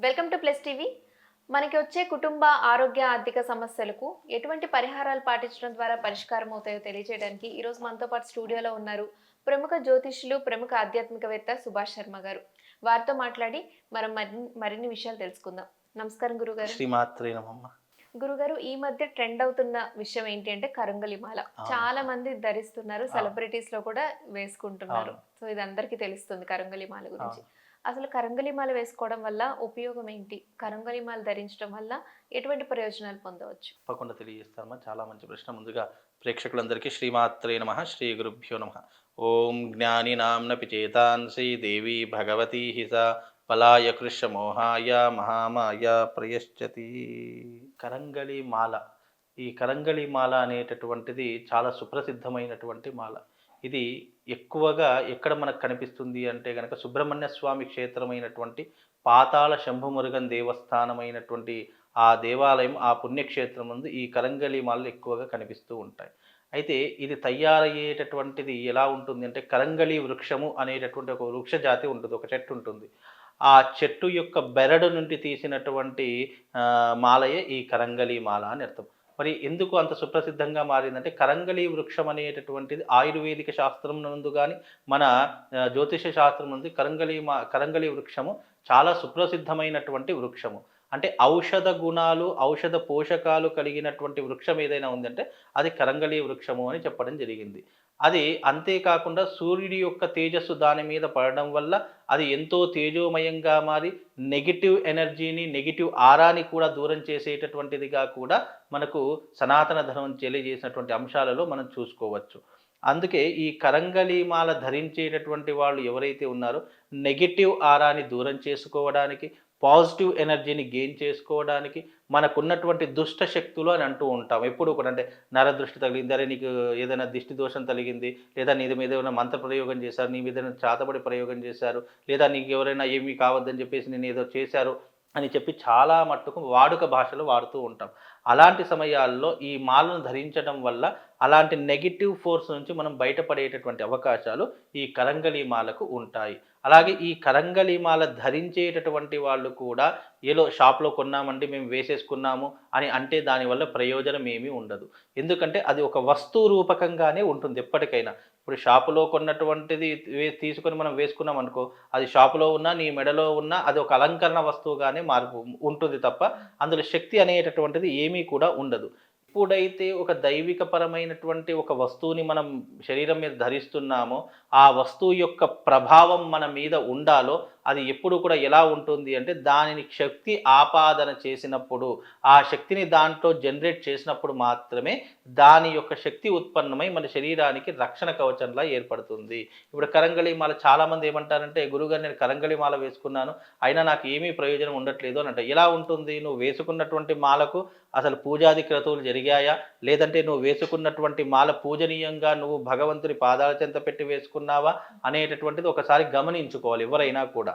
Welcome to plus TV మనకి వచ్చే కుటుంబ ఆరోగ్య ఆర్థిక సమస్యలకు ఎటువంటి పరిహారాలు పాటించడం ద్వారా పరిష్కారం అవుతాయో తెలియజేయడానికి ఈరోజు మనతో పాటు స్టూడియోలో ఉన్నారు ప్రముఖ జ్యోతిష్యులు ప్రముఖ ఆధ్యాత్మికవేత్త సుభాష్ శర్మ గారు వారితో మాట్లాడి మనం మరిన్ని విషయాలు తెలుసుకుందాం నమస్కారం గురుగారు శ్రీమాత్రే నమమ్మ గురుగారు ఈ మధ్య ట్రెండ్ అవుతున్న విషయం ఏంటి అంటే కరంగలి మాల అవును. చాలా మంది ధరిస్తున్నారు. సెలబ్రిటీస్లో కూడా వేసుకుంటున్నారు. సో ఇది అందరికీ తెలుస్తుంది కరంగలి మాల గురించి. అసలు కరంగలిమాల వేసుకోవడం వల్ల ఉపయోగం ఏంటి? కరంగలిమాల ధరించడం వల్ల ఎటువంటి ప్రయోజనాలు పొందవచ్చు? తప్పకుండా తెలియజేస్తానమ్మా చాలా మంచి ప్రశ్న. ముందుగా ప్రేక్షకులందరికీ శ్రీమాత్రే నమ. శ్రీ గురుభ్యో నమ. ఓం జ్ఞాని నామ్నపి చేతాంసి దేవి భగవతి హిస పలాయ కృష్ణ మోహాయ మహామాయ ప్రయశ్చతి. కరంగళి మాల ఈ కరంగళి మాల అనేటటువంటిది చాలా సుప్రసిద్ధమైనటువంటి మాల. ఇది ఎక్కువగా ఎక్కడ మనకు కనిపిస్తుంది అంటే కనుక సుబ్రహ్మణ్య స్వామి క్షేత్రమైనటువంటి పాతాళ శంభుమురుగన్ దేవస్థానమైనటువంటి ఆ దేవాలయం ఆ పుణ్యక్షేత్రం ముందు ఈ కరంగలి మాలలు ఎక్కువగా కనిపిస్తూ ఉంటాయి. అయితే ఇది తయారయ్యేటటువంటిది ఎలా ఉంటుంది అంటే కలంగలి వృక్షము అనేటటువంటి ఒక వృక్ష జాతి ఉంటుంది ఒక చెట్టు ఉంటుంది. ఆ చెట్టు యొక్క బెరడు నుండి తీసినటువంటి మాలయే ఈ కరంగలి మాల అని అర్థం. మరి ఎందుకు అంత సుప్రసిద్ధంగా మారిందంటే కరంగలి వృక్షం అనేటటువంటిది ఆయుర్వేదిక శాస్త్రం నందు కానీ మన జ్యోతిష శాస్త్రం నుండి కరంగలి మా కరంగలి వృక్షము చాలా సుప్రసిద్ధమైనటువంటి వృక్షము. అంటే ఔషధ గుణాలు ఔషధ పోషకాలు కలిగినటువంటి వృక్షం ఏదైనా ఉందంటే అది కరంగలి వృక్షము అని చెప్పడం జరిగింది. అది అంతేకాకుండా సూర్యుడి యొక్క తేజస్సు దాని మీద పడడం వల్ల అది ఎంతో తేజోమయంగా మారి నెగిటివ్ ఎనర్జీని నెగిటివ్ ఆరాని కూడా దూరం చేసేటటువంటిదిగా కూడా మనకు సనాతన ధర్మం తెలియజేసినటువంటి అంశాలలో మనం చూసుకోవచ్చు. అందుకే ఈ కరంగలీమాల ధరించేటటువంటి వాళ్ళు ఎవరైతే ఉన్నారో నెగిటివ్ ఆరాని దూరం చేసుకోవడానికి పాజిటివ్ ఎనర్జీని గెయిన్ చేసుకోవడానికి మనకున్నటువంటి దుష్ట శక్తులు అని అంటూ ఉంటాం. ఎప్పుడు కూడా అంటే నరదృష్టి తగిలింది అరే నీకు ఏదైనా దిష్టి దోషం తగిలింది లేదా నీ మీద ఏదైనా మంత్ర ప్రయోగం చేశారు నీ మీద ఏదైనా చాతబడి ప్రయోగం చేశారు లేదా నీకు ఎవరైనా ఏమీ కావద్దని చెప్పేసి నేను ఏదో చేశారు అని చెప్పి చాలా మట్టుకు వాడుక భాషలో వాడుతూ ఉంటాం. అలాంటి సమయాల్లో ఈ మాలను ధరించడం వల్ల అలాంటి నెగిటివ్ ఫోర్స్ నుంచి మనం బయటపడేటటువంటి అవకాశాలు ఈ కరంగలీమాలకు ఉంటాయి. అలాగే ఈ కరంగలి మాల ధరించేటటువంటి వాళ్ళు కూడా ఏదో షాప్లో కొన్నామండి మేము వేసేసుకున్నాము అని అంటే దానివల్ల ప్రయోజనం ఏమీ ఉండదు. ఎందుకంటే అది ఒక వస్తువు రూపకంగానే ఉంటుంది ఎప్పటికైనా. ఇప్పుడు షాపులో కొన్నటువంటిది వే- తీసుకొని మనం వేసుకున్నాం అనుకో అది షాపులో ఉన్నా నీ మెడలో ఉన్నా అది ఒక అలంకరణ వస్తువుగానే మార్పు ఉంటుంది తప్ప అందులో శక్తి అనేటటువంటిది ఏమీ కూడా ఉండదు. ఎప్పుడైతే ఒక దైవిక పరమైనటువంటి ఒక వస్తువుని మనం శరీరం మీద ధరిస్తున్నామో ఆ వస్తువు యొక్క ప్రభావం మన మీద ఉండాలో అది ఎప్పుడు కూడా ఎలా ఉంటుంది అంటే దానిని శక్తి ఆపాదన చేసినప్పుడు ఆ శక్తిని దాంట్లో జనరేట్ చేసినప్పుడు మాత్రమే దాని యొక్క శక్తి ఉత్పన్నమై మన శరీరానికి రక్షణ కవచంలా ఏర్పడుతుంది. ఇప్పుడు కరంగళి మాల చాలా మంది ఏమంటారంటే గురుగారు నేను కరంగళి మాల వేసుకున్నాను అయినా నాకు ఏమీ ప్రయోజనం ఉండట్లేదు అని అంటే ఎలా ఉంటుంది? నువ్వు వేసుకున్నటువంటి మాలకు అసలు పూజాది క్రతువులు జరిగాయా? లేదంటే నువ్వు వేసుకున్నటువంటి మాల పూజనీయంగా నువ్వు భగవంతుని పాదాల చెంత పెట్టి వేసుకున్నావా? అనేటటువంటిది ఒకసారి గమనించుకోవాలి ఎవరైనా కూడా.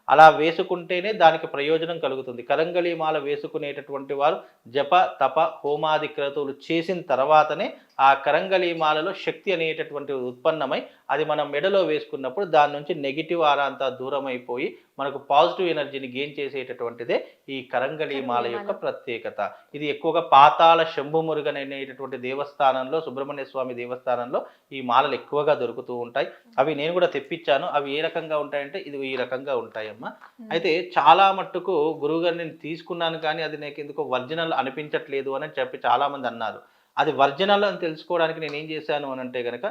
అలా వేసుకుంటేనే దానికి ప్రయోజనం కలుగుతుంది. కరంగళి మాల వేసుకునేటటువంటి వారు జప తప హోమాది క్రతువులు చేసిన తర్వాతనే ఆ కరంగళి మాలలో శక్తి అనేటటువంటి ఉత్పన్నమై అది మనం మెడలో వేసుకున్నప్పుడు దాని నుంచి నెగిటివ్ ఆరా అంతా దూరం అయిపోయి మనకు పాజిటివ్ ఎనర్జీని గెయిన్ చేసేటటువంటిదే ఈ కరంగళి మాల యొక్క ప్రత్యేకత. ఇది ఎక్కువగా పాతాళ శంభుమురుగన్ అనేటటువంటి దేవస్థానంలో సుబ్రహ్మణ్య స్వామి దేవస్థానంలో ఈ మాలలు ఎక్కువగా దొరుకుతూ ఉంటాయి. అవి నేను కూడా తెప్పించాను. అవి ఏ రకంగా ఉంటాయంటే ఇది ఈ రకంగా ఉంటాయమ్మా అయితే చాలా మట్టుకు గురువుగారు నేను తీసుకున్నాను కానీ అది నాకు ఎందుకో ఒరిజినల్ అనిపించట్లేదు అని చెప్పి చాలా మంది అన్నారు. అది ఒరిజినల్ అని తెలుసుకోవడానికి నేను ఏం చేశాను అని అంటే కనుక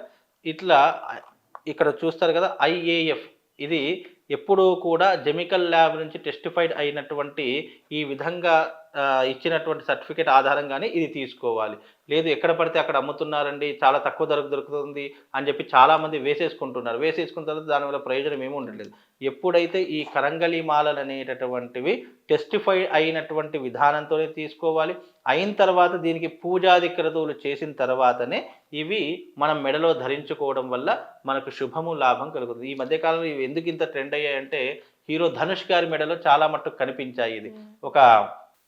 ఇట్లా ఇక్కడ చూస్తారు కదా ఐఏఎఫ్. ఇది ఎప్పుడూ కూడా జెమికల్ ల్యాబ్ నుంచి టెస్టిఫైడ్ అయినటువంటి ఈ విధంగా ఇచ్చినటువంటి సర్టిఫికేట్ ఆధారంగానే ఇది తీసుకోవాలి. లేదు ఎక్కడ పడితే అక్కడ అమ్ముతున్నారండి చాలా తక్కువ ధరకు దొరుకుతుంది అని చెప్పి చాలామంది వేసేసుకుంటున్నారు. వేసేసుకున్న తర్వాత దానివల్ల ప్రయోజనం ఏమి ఉండట్లేదు. ఎప్పుడైతే ఈ కరంగలి మాలలు అనేటటువంటివి టెస్టిఫై అయినటువంటి విధానంతోనే తీసుకోవాలి అయిన తర్వాత దీనికి పూజాది క్రతువులు చేసిన తర్వాతనే ఇవి మనం మెడలో ధరించుకోవడం వల్ల మనకు శుభము లాభం కలుగుతుంది. ఈ మధ్యకాలంలో ఇవి ఎందుకు ఇంత ట్రెండ్ అయ్యాయంటే హీరో ధనుష్ గారి మెడలో చాలా మట్టుకు కనిపించాయి ఇది. ఒక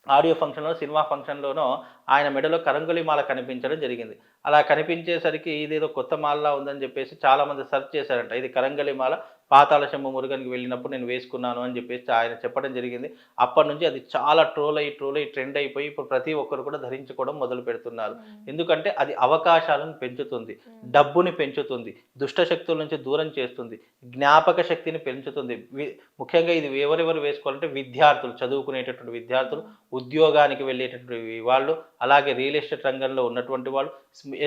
ఆడియో ఫంక్షన్లో సినిమా ఫంక్షన్లోనో ఆయన మెడలో కరంగులి మాల కనిపించడం జరిగింది. అలా కనిపించేసరికి ఇదేదో కొత్త మాలలా ఉందని చెప్పేసి చాలా మంది సెర్చ్ చేశారంట. ఇది కరంగలి మాల పాతాళ శంభ మురుగన్కి వెళ్ళినప్పుడు నేను వేసుకున్నాను అని చెప్పేసి ఆయన చెప్పడం జరిగింది. అప్పటి నుంచి అది చాలా ట్రోల్ అయ్యి ట్రోల్ అయ్యి ట్రెండ్ అయిపోయి ఇప్పుడు ప్రతి ఒక్కరు కూడా ధరించుకోవడం మొదలు పెడుతున్నారు. ఎందుకంటే అది అవకాశాలను పెంచుతుంది డబ్బుని పెంచుతుంది దుష్ట శక్తుల నుంచి దూరం చేస్తుంది జ్ఞాపక శక్తిని పెంచుతుంది. ముఖ్యంగా ఇది ఎవరెవరు వేసుకోవాలంటే విద్యార్థులు చదువుకునేటటువంటి విద్యార్థులు ఉద్యోగానికి వెళ్ళేటటువంటి వాళ్ళు అలాగే రియల్ ఎస్టేట్ రంగంలో ఉన్నటువంటి వాళ్ళు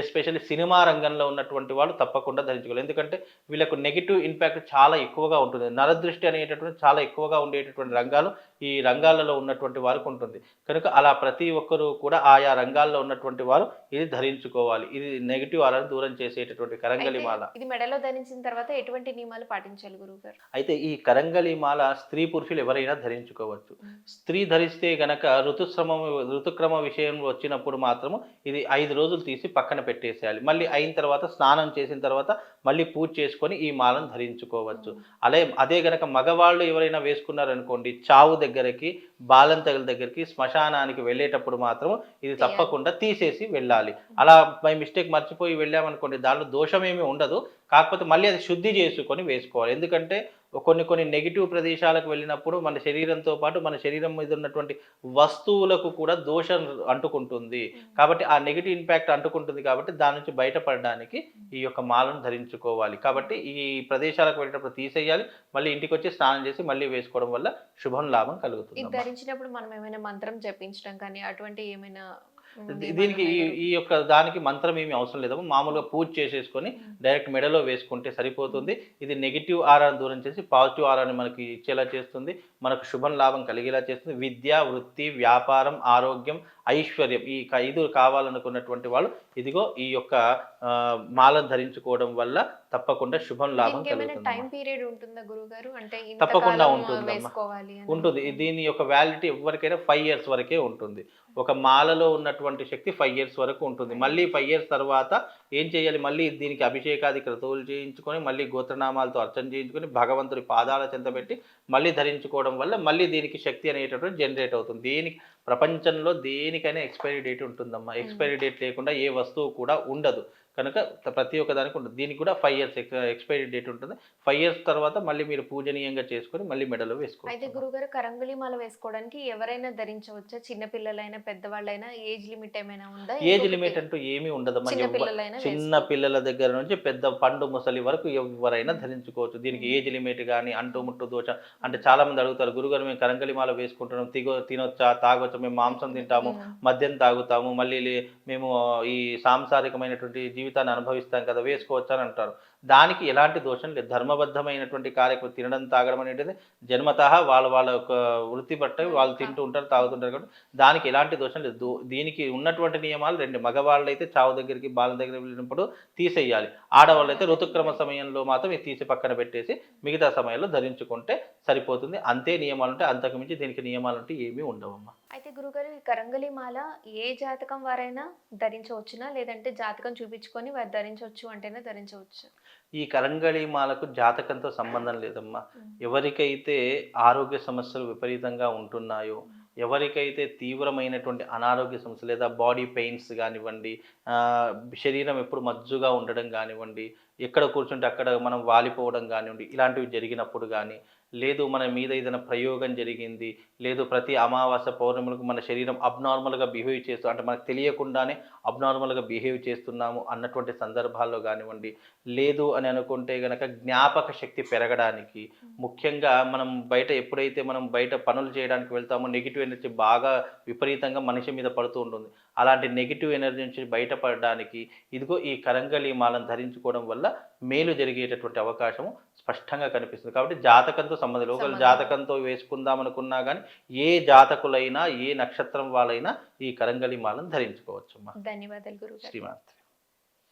ఎస్పెషల్లీ సినిమా రంగంలో ఉన్నటువంటి వాళ్ళు తప్పకుండా ధరించుకోవాలి. ఎందుకంటే వీళ్ళకు నెగిటివ్ ఇంపాక్ట్ చాలా ఎక్కువగా ఉంటుంది. నరదృష్టి అనేటటువంటి చాలా ఎక్కువగా ఉండేటటువంటి రంగాలు ఈ రంగాలలో ఉన్నటువంటి వారికి ఉంటుంది. కనుక అలా ప్రతి ఒక్కరూ కూడా ఆయా రంగాల్లో ఉన్నటువంటి వారు ఇది ధరించుకోవాలి. ఇది నెగిటివ్ అలను దూరం చేసేటటువంటి కరంగలి మాల. ఇది మెడలో ధరించిన తర్వాత ఎటువంటి నియమాలు పాటించాలి గురువు గారు అయితే ఈ కరంగలి మాల స్త్రీ పురుషులు ఎవరైనా ధరించుకోవచ్చు. స్త్రీ ధరిస్తే గనక ఋతుశ్రమం ఋతుక్రమ విషయం వచ్చినప్పుడు మాత్రము ఇది ఐదు రోజులు తీసి పక్కన పెట్టేసేయాలి. మళ్ళీ అయిన తర్వాత స్నానం చేసిన తర్వాత మళ్ళీ పూజ చేసుకొని ఈ మాలను ధరించుకోవచ్చు. అలే అదే గనక మగవాళ్ళు ఎవరైనా వేసుకున్నారనుకోండి చావు దగ్గరికి బాలంతగల దగ్గరికి శ్మశానానికి వెళ్ళేటప్పుడు మాత్రం ఇది తప్పకుండా తీసేసి వెళ్ళాలి. అలా బై మిస్టేక్ మర్చిపోయి వెళ్ళామనుకోండి దాంట్లో దోషమేమీ ఉండదు. కాకపోతే మళ్ళీ అది శుద్ధి చేసుకొని వేసుకోవాలి. ఎందుకంటే కొన్ని కొన్ని నెగిటివ్ ప్రదేశాలకు వెళ్ళినప్పుడు మన శరీరంతో పాటు మన శరీరం మీద ఉన్నటువంటి వస్తువులకు కూడా దోషం అంటుకుంటుంది. కాబట్టి ఆ నెగిటివ్ ఇంపాక్ట్ అంటుకుంటుంది కాబట్టి దాని నుంచి బయటపడడానికి ఈ యొక్క మాలను ధరించుకోవాలి. కాబట్టి ఈ ప్రదేశాలకు వెళ్ళినప్పుడు తీసేయాలి మళ్ళీ ఇంటికి వచ్చి స్నానం చేసి మళ్ళీ వేసుకోవడం వల్ల శుభం లాభం కలుగుతుంది ధరించినప్పుడు మనం ఏమైనా మంత్రం జపించడం కానీ అటువంటి ఏమైనా దీనికి ఈ? ఈ యొక్క దానికి మంత్రం ఏమీ అవసరం లేదు మామూలుగా పూజ చేసేసుకొని డైరెక్ట్ మెడలో వేసుకుంటే సరిపోతుంది. ఇది నెగిటివ్ ఆరాన్ని దూరం చేసి పాజిటివ్ ఆరాన్ని మనకి ఇచ్చేలా చేస్తుంది. మనకు శుభం లాభం కలిగేలా చేస్తుంది. విద్య వృత్తి వ్యాపారం ఆరోగ్యం ఐశ్వర్యం ఈ ఐదు కావాలనుకున్నటువంటి వాళ్ళు ఇదిగో ఈ యొక్క ఆ, మాలను ధరించుకోవడం వల్ల తప్పకుండా శుభం లాభం కలుగుతుంది ఉంటుందా తప్పకుండా అని. ఉంటుంది. దీని యొక్క వ్యాలిడిటీ ఎవరికైనా ఫైవ్ ఇయర్స్ వరకే ఉంటుంది. ఒక మాలలో ఉన్నటువంటి శక్తి ఫైవ్ ఇయర్స్ వరకు ఉంటుంది. మళ్ళీ ఫైవ్ ఇయర్స్ తర్వాత ఏం చేయాలి? మళ్ళీ దీనికి అభిషేకాది క్రతువులు చేయించుకొని మళ్ళీ గోత్రనామాలతో అర్చన చేయించుకొని భగవంతుడి పాదాల చెంత పెట్టి మళ్ళీ ధరించుకోవడం వల్ల మళ్ళీ దీనికి శక్తి అనేటటువంటి జనరేట్ అవుతుంది. దీనికి? ప్రపంచంలో దేనికైనా ఎక్స్పైరీ డేట్ ఉంటుందమ్మా. ఎక్స్పైరీ డేట్ లేకుండా ఏ వస్తువు కూడా ఉండదు. కనుక ప్రతి ఒక్క దానికి ఉంటుంది. దీనికి కూడా ఫైవ్ ఇయర్స్ ఎక్స్పైరీ డేట్ ఉంటుంది. ఫైవ్ ఇయర్స్ తర్వాత మళ్ళీ మీరు పూజనీయంగా చేసుకొని మళ్ళీ మెడలో అయితే వేసుకోవచ్చు గురుగారు కరంగులి మాల వేసుకోవడానికి ఎవరైనా ధరించవచ్చా? చిన్న పిల్లలైనా పెద్దవాళ్ళైనా? ఏజ్ లిమిట్ ఏమైనా ఉందా? ఏజ్ లిమిట్ అంటూ ఏమీ ఉండదమ్మా చిన్న పిల్లల దగ్గర నుంచి పెద్ద పండు ముసలి వరకు ఎవరైనా ధరించుకోవచ్చు. దీనికి ఏజ్ లిమిట్ కానీ అంటు ముట్టు దోష అంటే చాలా మంది అడుగుతారు గురుగారు మేము కరంకలిమాల వేసుకుంటున్నాం. తిగో తినొచ్చా? తాగొచ్చా? మేము మాంసం తింటాము. మద్యం తాగుతాము. మళ్ళీ మేము ఈ సాంసారికమైనటువంటి జీవితాన్ని అనుభవిస్తాం కదా వేసుకోవచ్చా అని అంటారు. దానికి ఎలాంటి దోషం లేదు. ధర్మబద్ధమైనటువంటి కార్యక్రమం తినడం తాగడం అనేటిది జన్మతః వాళ్ళ వాళ్ళ యొక్క వృత్తి బట్టి వాళ్ళు తింటూ ఉంటారు తాగుతుంటారు కాబట్టి దానికి ఎలాంటి దోషం లేదు. దో- దీనికి ఉన్నటువంటి నియమాలు రెండు. మగవాళ్ళు అయితే చావు దగ్గరికి బాల దగ్గర వెళ్ళినప్పుడు తీసేయాలి. ఆడవాళ్ళు అయితే ఋతుక్రమ సమయంలో మాత్రం ఇది తీసి పక్కన పెట్టేసి మిగతా సమయంలో ధరించుకుంటే సరిపోతుంది. అంతే నియమాలు ఉంటాయి అంతకు మించి దీనికి నియమాలు అంటే ఏమీ ఉండవమ్మా. అయితే గురుగారు ఈ కరంగలి మాల ఏ జాతకం వారైనా ధరించవచ్చునా? లేదంటే జాతకం చూపించుకొని వారు ధరించవచ్చు అంటేనే ధరించవచ్చు. ఈ కరంగళి మాలకు జాతకంతో సంబంధం లేదమ్మా. ఎవరికైతే ఆరోగ్య సమస్యలు విపరీతంగా ఉంటున్నాయో ఎవరికైతే తీవ్రమైనటువంటి అనారోగ్య సమస్యలు లేదా బాడీ పెయిన్స్ కానివ్వండి శరీరం ఎప్పుడు మజ్జుగా ఉండడం కానివ్వండి ఎక్కడ కూర్చుంటే అక్కడ మనం వాలిపోవడం కానివ్వండి ఇలాంటివి జరిగినప్పుడు కానీ లేదు మన మీద ఏదైనా ప్రయోగం జరిగింది లేదు ప్రతి అమావాస్య పౌర్ణములకు మన శరీరం అబ్నార్మల్గా బిహేవ్ చేస్తూ అంటే మనకు తెలియకుండానే అబ్నార్మల్గా బిహేవ్ చేస్తున్నాము అన్నటువంటి సందర్భాల్లో కానివ్వండి లేదు అని అనుకుంటే గనక జ్ఞాపక శక్తి పెరగడానికి ముఖ్యంగా మనం బయట ఎప్పుడైతే మనం బయట పనులు చేయడానికి వెళ్తామో నెగిటివ్ ఎనర్జీ బాగా విపరీతంగా మనిషి మీద పడుతూ ఉంటుంది. అలాంటి నెగిటివ్ ఎనర్జీ నుంచి బయటపడడానికి ఇదిగో ఈ కరంగలి మాలను ధరించుకోవడం వల్ల మేలు జరిగేటటువంటి అవకాశం స్పష్టంగా కనిపిస్తుంది. కాబట్టి జాతకంతో సంబంధం సంబంధం. జాతకంతో వేసుకుందాం అనుకున్నా కానీ ఏ జాతకులైనా ఏ నక్షత్రం వాళ్ళైనా ఈ కరంగలి మాలను ధరించుకోవచ్చు ధన్యవాదాలు గురుగారు శ్రీమాత్రి.